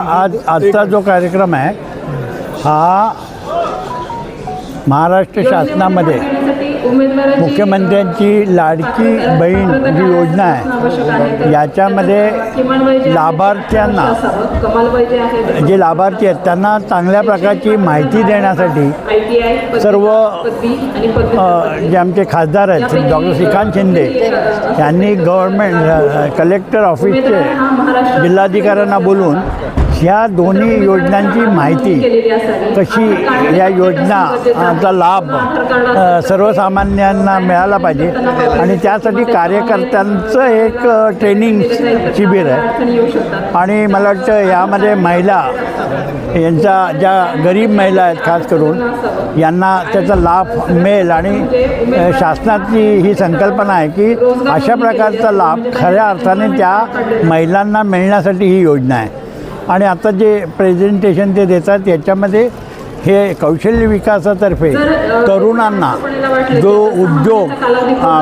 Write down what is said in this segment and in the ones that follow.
आज आजचा जो कार्यक्रम आहे हा महाराष्ट्र शासनामध्ये मुख्यमंत्र्यांची लाडकी बहीण जी योजना आहे. याच्यामध्ये लाभार्थ्यांना जे लाभार्थी आहेत त्यांना चांगल्या प्रकारची माहिती देण्यासाठी सर्व जे आमचे खासदार आहेत डॉक्टर श्रीकांत शिंदे यांनी गव्हर्मेंट कलेक्टर ऑफिसचे जिल्हाधिकाऱ्यांना बोलून ह्या दोन्ही योजनांची माहिती कशी या योजनाचा लाभ अ, सर्वसामान्यांना मिळाला पाहिजे. आणि त्यासाठी कार्यकर्त्यांचं एक ट्रेनिंग शिबिर आहे. आणि मला वाटतं यामध्ये महिला यांचा ज्या गरीब महिला आहेत खास करून यांना त्याचा लाभ मिळेल. आणि शासनाची ही संकल्पना आहे की अशा प्रकारचा लाभ खऱ्या अर्थाने त्या महिलांना मिळण्यासाठी ही योजना आहे. आणि आता जे प्रेझेंटेशन ते देतात याच्यामध्ये हे कौशल्य विकासातर्फे तरुणांना जो उद्योग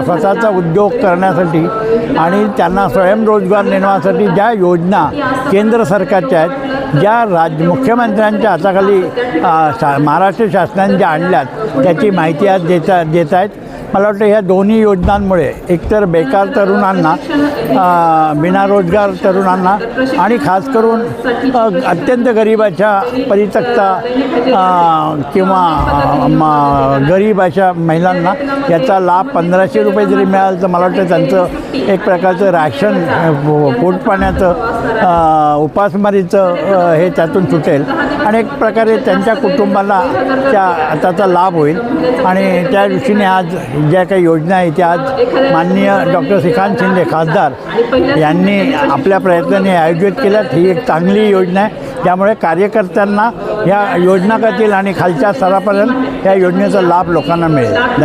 स्वतःचा उद्योग करण्यासाठी आणि त्यांना स्वयंरोजगार निर्माणासाठी ज्या योजना केंद्र सरकारच्या आहेत ज्या राज मुख्यमंत्र्यांच्या हाताखाली शा महाराष्ट्र शासनाने ज्या आणल्यात त्याची माहिती आज देता देत आहेत मला वाटतं ह्या दोन्ही योजनांमुळे एकतर बेकार तरुणांना बिनारोजगार तरुणांना आणि खास करून अत्यंत गरिबाच्या परितक्ता किंवा गरीब अशा महिलांना याचा लाभ पंधराशे रुपये जरी मिळालं तर मला वाटतं त्यांचं एक प्रकारचं राशन पोटपाण्याचं उपासमारीचं हे त्यातून सुटेल. अनेक प्रकारे त्यांच्या कुटुंबाला त्या त्याचा लाभ होईल. आणि त्या दृष्टीने आज ज्या काही योजना आहेत त्या आज माननीय डॉक्टर श्रीकांत शिंदे खासदार यांनी आपल्या प्रयत्नाने आयोजित केल्यात. ही एक चांगली योजना आहे. त्यामुळे कार्यकर्त्यांना या योजना करतील आणि खालच्या स्तरापर्यंत या योजनेचा लाभ लोकांना मिळेल. धन्यवाद.